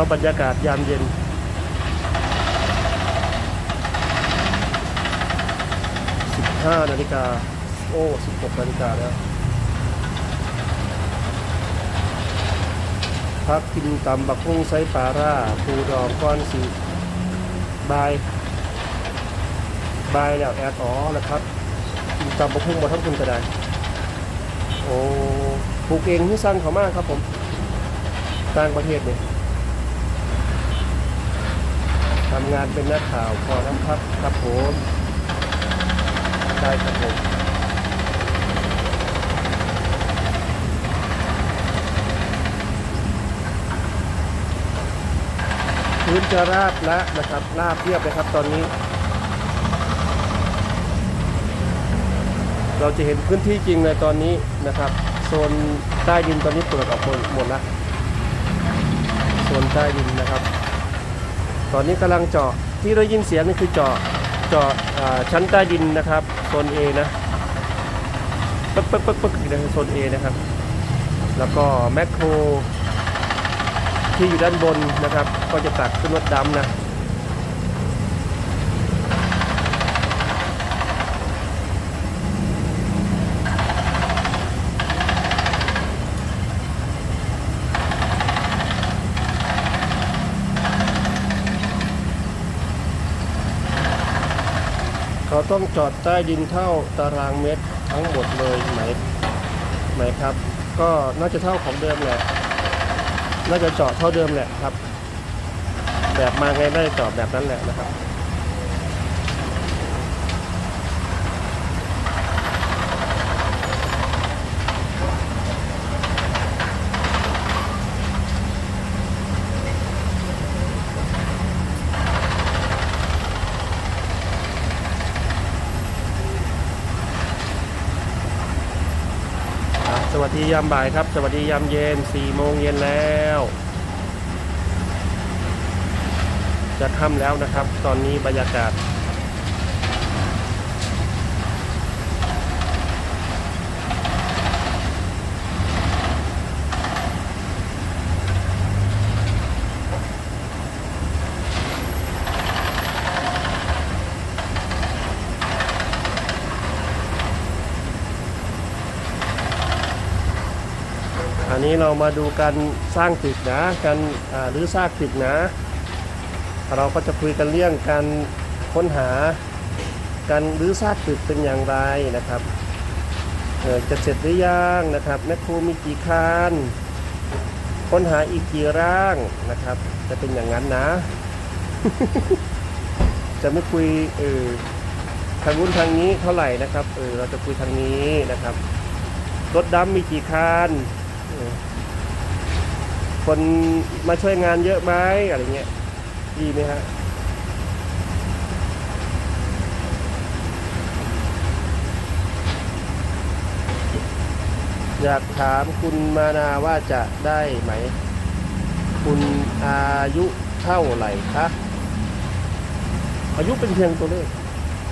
าบรรยากาศยามเย็น 15 นาฬิกา โอ้ 16 นาฬิกาแล้ว พักกินตำบักหุ่งไซปาร่าปูดองก้อนสีบาย บายแล้วแอดอ๋อแล้วครับกินตำบักหุ่งมาทั้งคุณก็ได้ โอ้ปลูกเองที่สั่งเขามากครับผม ต่างประเทศเนี่ย ทำงานเป็นนักข่าวพอนะครับครับผมได้ครับผมพื้นจะราบแล้วนะครับราบเรียบเลยครับตอนนี้ เราจะเห็นพื้นที่จริงในตอนนี้นะครับ โซนใต้ดินตอนนี้เปิดออกหมดหมดแล้วโซนใต้ดินนะครับ ตอนนี้กำลังเจาะที่เรายินเสียงนี่คือเจาะเจาะชั้นใต้ดินนะครับโซน A นะปึ๊กปึ๊กปึ๊กปึ๊กในโซน A นะครับ แล้วก็แมคโครที่อยู่ด้านบนนะครับ ก็จะตักขึ้นรถดำนะ เขาต้องจอดใต้ดินเท่าตารางเมตรทั้งหมดเลยไหมไหมครับ ก็น่าจะเท่าของเดิมแหละ น่าจะเจาะเท่าเดิมแหละครับ แบบมาไงได้เจาะแบบนั้นแหละนะครับ สวัสดียามบ่ายครับ สวัสดียามเย็น4โมงเย็นแล้ว จะค่ำแล้วนะครับ ตอนนี้บรรยากาศ นี้เรามาดูการสร้างตึกนะการหรือซากตึกนะ เราก็จะคุยกันเรื่องการค้นหาการรื้อซากตึกเป็นอย่างไรนะครับจะเสร็จหรือยังนะครับแมคโครมีกี่คันค้นหาอีกกี่ร่างนะครับ จะเป็นอย่างนั้นนะ จะไม่คุยเออทางนู้นทางนี้เท่าไหร่นะครับเออเราจะคุยทางนี้นะครับรถดำมีกี่คัน คนมาช่วยงานเยอะไหมอะไรเงี้ยดีไหมฮะอยากถามคุณมานาว่าจะได้ไหม คุณอายุเท่าไหร่คะ อายุเป็นเพียงตัวเลข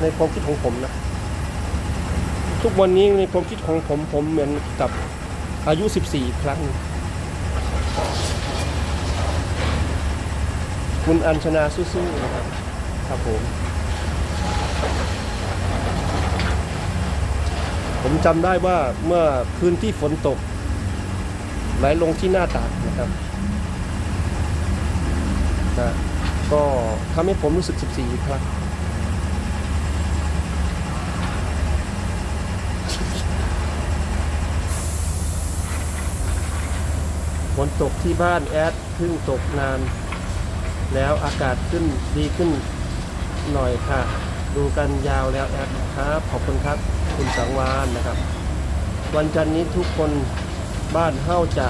ในความคิดของผมนะ ทุกวันนี้ในความคิดของผมผมเหมือนกับ อายุ 14 ครั้ง คุณอัญชนาสู้ๆนะครับครับผม ผมจำได้ว่าเมื่อคืนที่ฝนตก ไหลลงที่หน้าต่างนะครับนะก็ทำให้ผมรู้สึก 14 ครั้ง ฝนตกที่บ้านแอดเพิ่งตกนาน แล้วอากาศขึ้นดีขึ้นหน่อยค่ะ ดูกันยาวแล้วแอดครับขอบคุณครับคุณสังวานนะครับ วันจันนี้ทุกคนบ้านเฮ้าจะ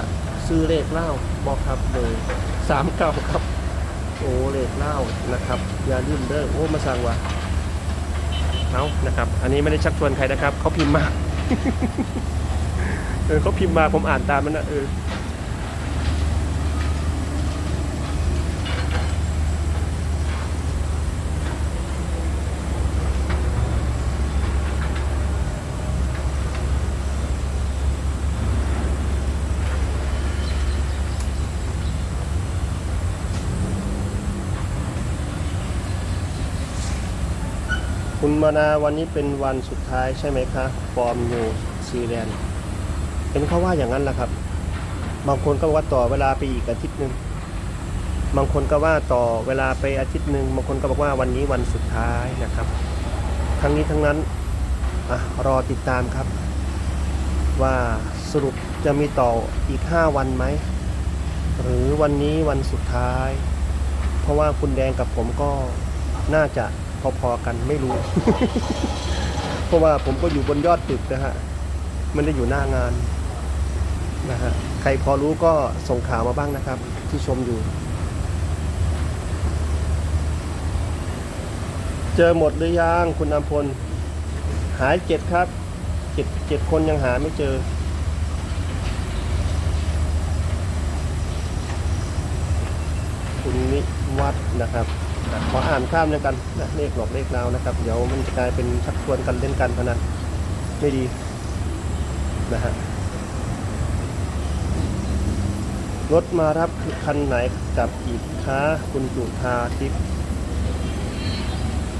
ซื้อเลขเหล้าบอกครับเลยสามเก้าครับ โอ้เลขเหล้านะครับ อย่าลืมเด้อโอ้มาสั่งว่าเอานะครับ อันนี้ไม่ได้ชักชวนใครนะครับเขาพิมพ์มาเออเขาพิมพ์มาผมอ่านตามมันนะเออ มานาวันนี้เป็นวันสุดท้ายใช่ไหมคะฟอร์มนิวซีแลนด์เป็นเขาว่าอย่างนั้นแหละครับ บางคนก็ว่าต่อเวลาไปอีกอาทิตย์หนึ่งบางคนก็ว่าต่อเวลาไปอาทิตย์หนึ่งบางคนก็บอกว่าวันนี้วันสุดท้ายนะครับ ทั้งนี้ทั้งนั้นอรอติดตามครับ ว่าสรุปจะมีต่ออีก 5 วันไหมหรือวันนี้วันสุดท้าย เพราะว่าคุณแดงกับผมก็น่าจะ พอๆกันไม่รู้ เพราะว่าผมก็อยู่บนยอดตึกนะฮะไม่ได้อยู่หน้างานนะฮะใครพอรู้ก็ส่งข่าวมาบ้างนะครับ ที่ชมอยู่ เจอหมดหรือยังคุณนำพล หายเจ็ดครับเจ็ดเจ็ดคนยังหาไม่เจอคุณนิวัฒนะครับ ขออ่านข้ามแล้วกันนะเลขหลอกเลขลาวนะครับ เดี๋ยวมันจะกลายเป็นชักชวนกันเล่นกันพนันไม่ดีนะฮะรถมารับคันไหนกับอีกคะคุณจุธาทิพย์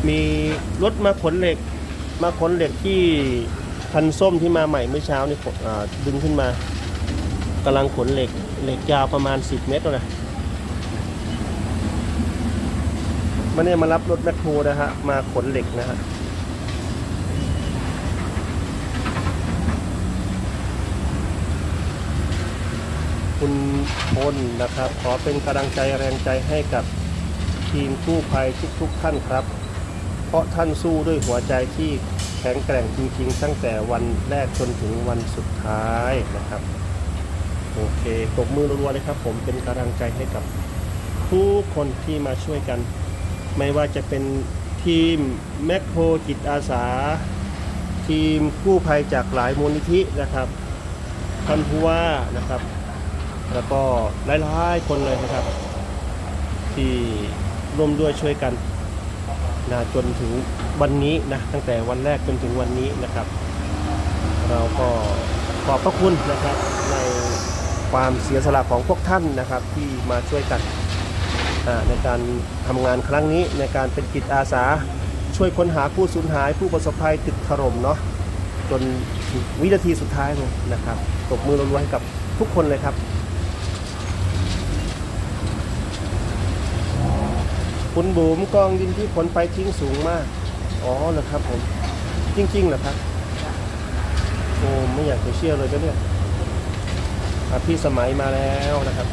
มีรถมาขนเหล็ก มาขนเหล็กที่คันส้มที่มาใหม่เมื่อเช้านี่ดึงขึ้นมากำลังขนเหล็กเหล็กยาวประมาณ 10 เมตรเล ยไม่ได้มารับรถแมคโครนะฮะ มาขนเหล็กนะฮะคุณพลนะครับ ขอเป็นกำลังใจแรงใจให้กับทีมกู้ภัยทุกๆท่านครับ เพราะท่านสู้ด้วยหัวใจที่แข็งแกร่งจริงๆ ตั้งแต่วันแรกจนถึงวันสุดท้ายนะครับ โอเคตบมือรัวๆเลยครับ ผมเป็นกำลังใจให้กับทุกคนที่มาช่วยกัน ไม่ว่าจะเป็นทีมแมคโครจิตอาสา ทีมกู้ภัยจากหลายมูลนิธินะครับท่านผู้ว่านะครับ แล้วก็หลายๆคนเลยนะครับ ที่ร่วมด้วยช่วยกันนะจนถึงวันนี้นะตั้งแต่วันแรกจนถึงวันนี้นะครับ เราก็ขอบพระคุณนะครับในความเสียสละของพวกท่านนะครับที่มาช่วยกัน ในการทำงานครั้งนี้ในการเป็นกิจอาสา ช่วยค้นหาผู้สูญหาย ผู้ประสบภัยตึกถล่มเนาะจนวินาทีสุดท้ายเลยนะครับตบมือรัวๆกับทุกคนเลยครับคุณบุ๋มกองดินที่ผลไปทิ้งสูงมาก อ๋อเหรอครับผม จริงๆเหรอครับ โอ้ไม่อยากจะเชื่อเลยก็เนี่ยอะพี่สมัยมาแล้วนะครับ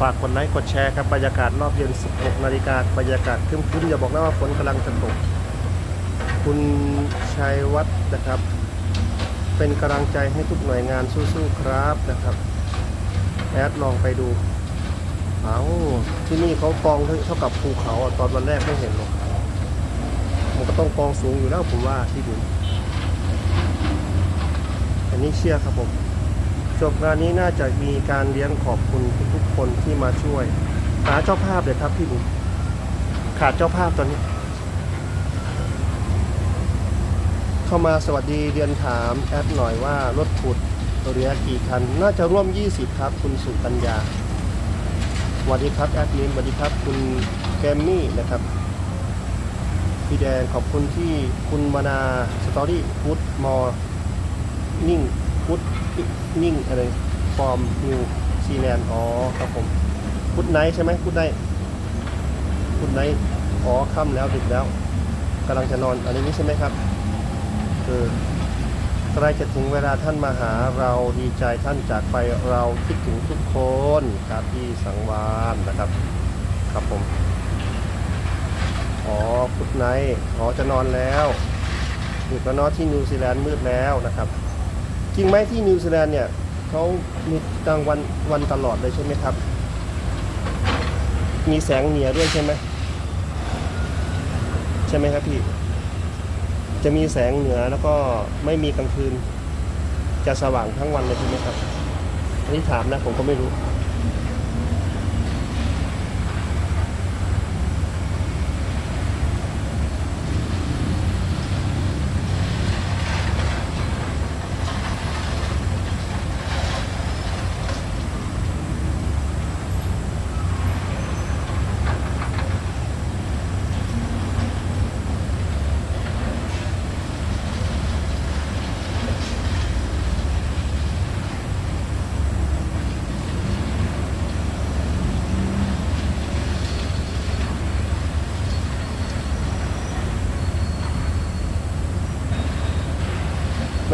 ฝากกดไลค์กดแชร์ครับบรรยากาศรอบเย็น 16 นาฬิกาบรรยากาศครึ้มๆอย่าบอกนะว่าฝนกำลังจะตก คุณชัยวัฒน์นะครับ เป็นกำลังใจให้ทุกหน่วยงานสู้ๆครับนะครับ แอดลองไปดูเอาที่นี่เขากองเท่ากับภูเขาตอนวันแรกไม่เห็นหรอกมันก็ต้องกองสูงอยู่แล้วผมว่าที่ดินอันนี้เชื่อครับผม จบงานนี้น่าจะมีการเลี้ยงขอบคุณทุกๆคนที่มาช่วย หาเจ้าภาพเลยครับพี่บุ๋มขาดเจ้าภาพตอนนี้ เข้ามาสวัสดีเรียนถามแอดหน่อยว่ารถขุดเหลือกี่คัน น่าจะร่วม 20 ครับ คุณสุกัญญาสวัสดีครับแอดมินสวัสดีครับ คุณแกมมี่นะครับพี่แดงขอบคุณที่คุณมานาสตอรี่ฟุตมอนิ่ง ฟุตนิ่งอะไรฟอร์มนิวซีแลนด์อ๋อครับผมฟุตไนท์ใช่ไหมฟุตไนท์ฟุตไนท์อ๋อค่ำแล้วดึกแล้วกำลังจะนอนอันนี้ใช่ไหมครับเออใกล้จะถึงเวลาท่านมาหาเราดีใจท่านจากไปเราคิดถึงทุกคนครับที่สังวานนะครับ ครับผมอ๋อฟุตไนท์อ๋อจะนอนแล้วดึกแล้วเนาะที่นิวซีแลนด์มืดแล้วนะครับ จริงไหมที่นิวซีแลนด์เนี่ยเขามีกลางวันวันตลอดเลยใช่ไหมครับ มีแสงเหนือด้วยใช่ไหมใช่ไหมครับพี่จะมีแสงเหนือแล้วก็ไม่มีกลางคืน จะสว่างทั้งวันเลยใช่ไหมครับอันนี้ถามนะผมก็ไม่รู้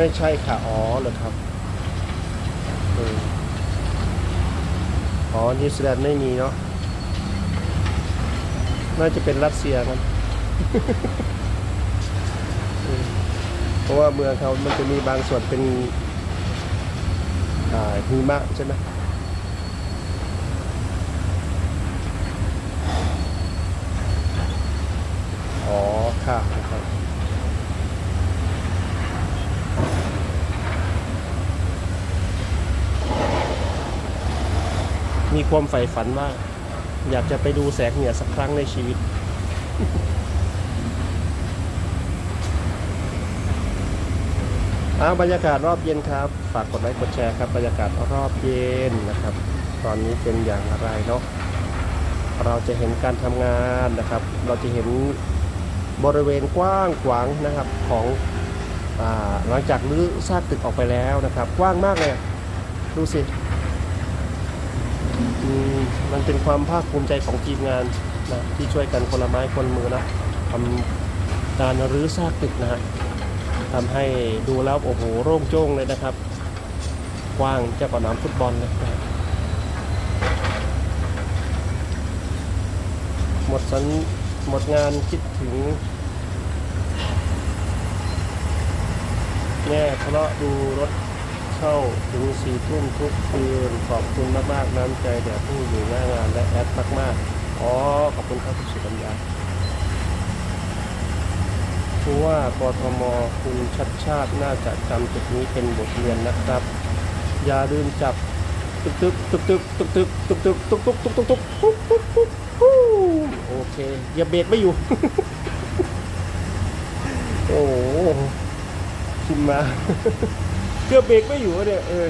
ไม่ใช่ค่ะ อ๋อเหรอครับอ๋อนิวซีแลนด์ไม่มีเนาะน่าจะเป็นรัสเซียกันเพราะว่าเมืองเขามันจะมีบางส่วนเป็นหิมะใช่ไหมอ๋อค่ะนะครับ มีความใฝ่ฝันว่า อยากจะไปดูแสงเหนือสักครั้งในชีวิตอาบรรยากาศรอบเย็นครับ ฝากกดไลค์กดแชร์ครับ บรรยากาศรอบเย็นนะครับ ตอนนี้เป็นอย่างไรเนาะเราจะเห็นการทำงานนะครับ เราจะเห็นบริเวณกว้างขวางนะครับของอหลังจากรื้อซากตึกออกไปแล้วนะครับ กว้างมากเลยดูสิ มันเป็นความภาคภูมิใจของทีมงานนะที่ช่วยกันคนละไม้คนมือนะทำการรื้อซากตึกนะฮะทำให้ดูแล้วโอ้โหโล่งโจ้งเลยนะครับ กว้างเจ้ากว่าน้ำฟุตบอลเลยนะหมดสันหมดงานคิดถึงแม่ทะเลาะดูรถ เข้าถึงสี่ทุ่มทุกคืนขอบคุณมากๆน้ำใจแด่ผู้อยู่หน้างานและแอดมากๆอ๋อขอบคุณครับคุณสุกัญญาผู้ว่ากทมคุณชัดชาติน่าจะจำจุดนี้เป็นบทเรียนนะครับ อย่าลืมจับตึกตึกตึกตึกตึกตึกตึกตึกตึกตึกตึกตึกตึกปุ๊บปุ๊บปุ๊บปุ๊บโอเคอย่าเบรกไม่อยู่ โอ้โหขึ้นมา เกือบเบรกไม่อยู่เนี่ยเออ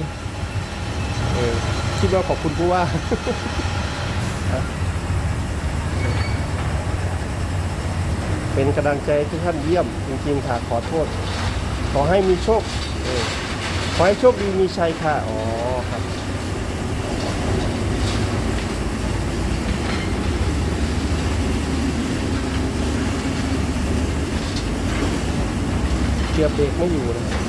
เออคิดว่าขอบคุณผู้ว่าเป็นกำลังใจที่ท่านเยี่ยมจริงๆค่ะขอโทษ ขอให้มีโชคขอให้โชคดีมีชัยค่ะ อ๋อครับ เกือบเบรกไม่อยู่นะ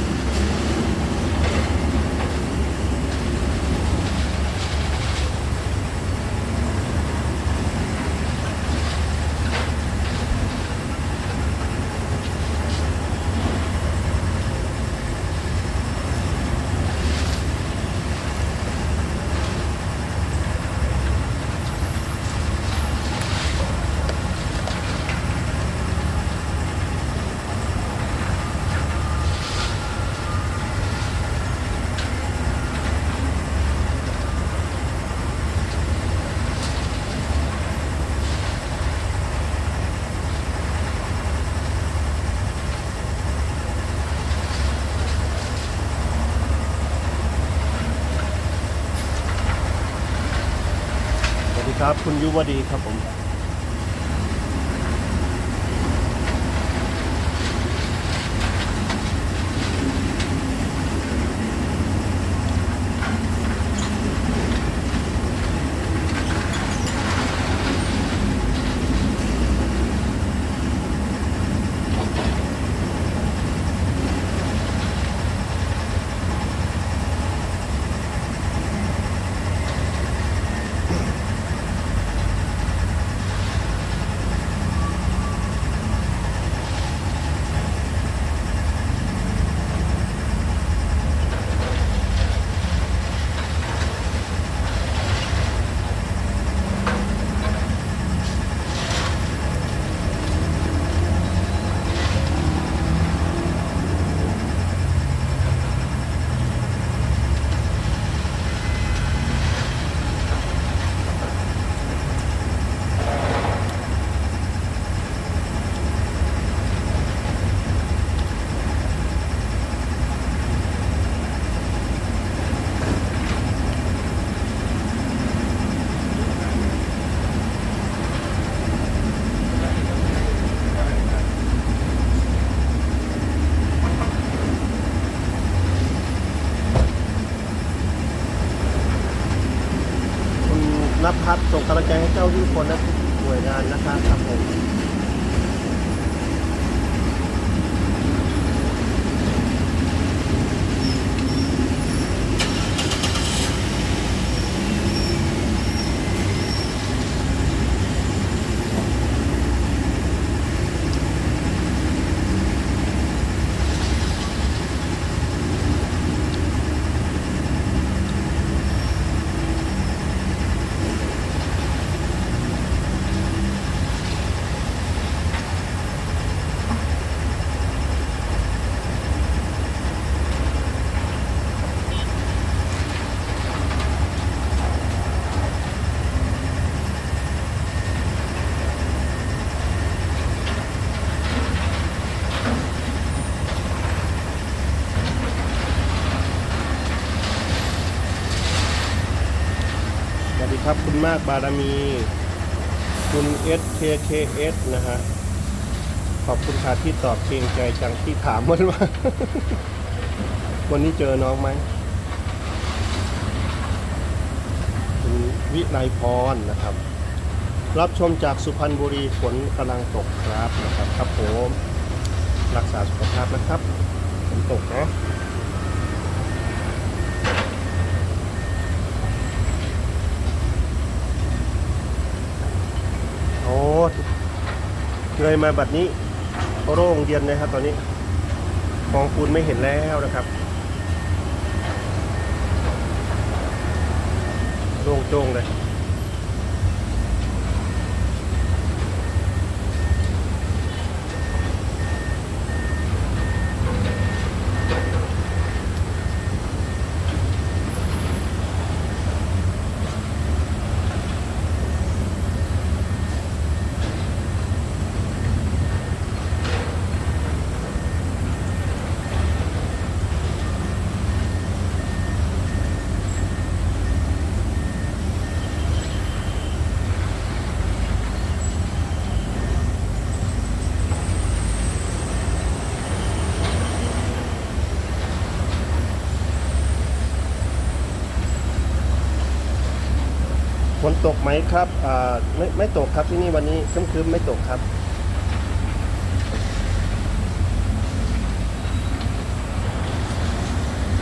ครับ คุณยุวดีครับผม ครับ คุณมากบารมี คุณ SKKS นะฮะ ขอบคุณค่ะที่ตอบเพียงใจจังที่ถามมันว่า วันนี้เจอน้องไหมคุณวิไลพรนะครับ รับชมจากสุพรรณบุรีฝนกำลังตกครับนะครับ ครับผม รักษาสุขภาพนะครับฝนตกเนาะ โอ้เล ยมาบัดนี้โร่งเย็นนะครับ ตอนนี้มองปูนไม่เห็นแล้วนะครับโล่งโจ้งเลย ตกไหมครับอ่าไม่ไม่ตกครับที่นี่วันนี้ครึ้มๆไม่ตกครับ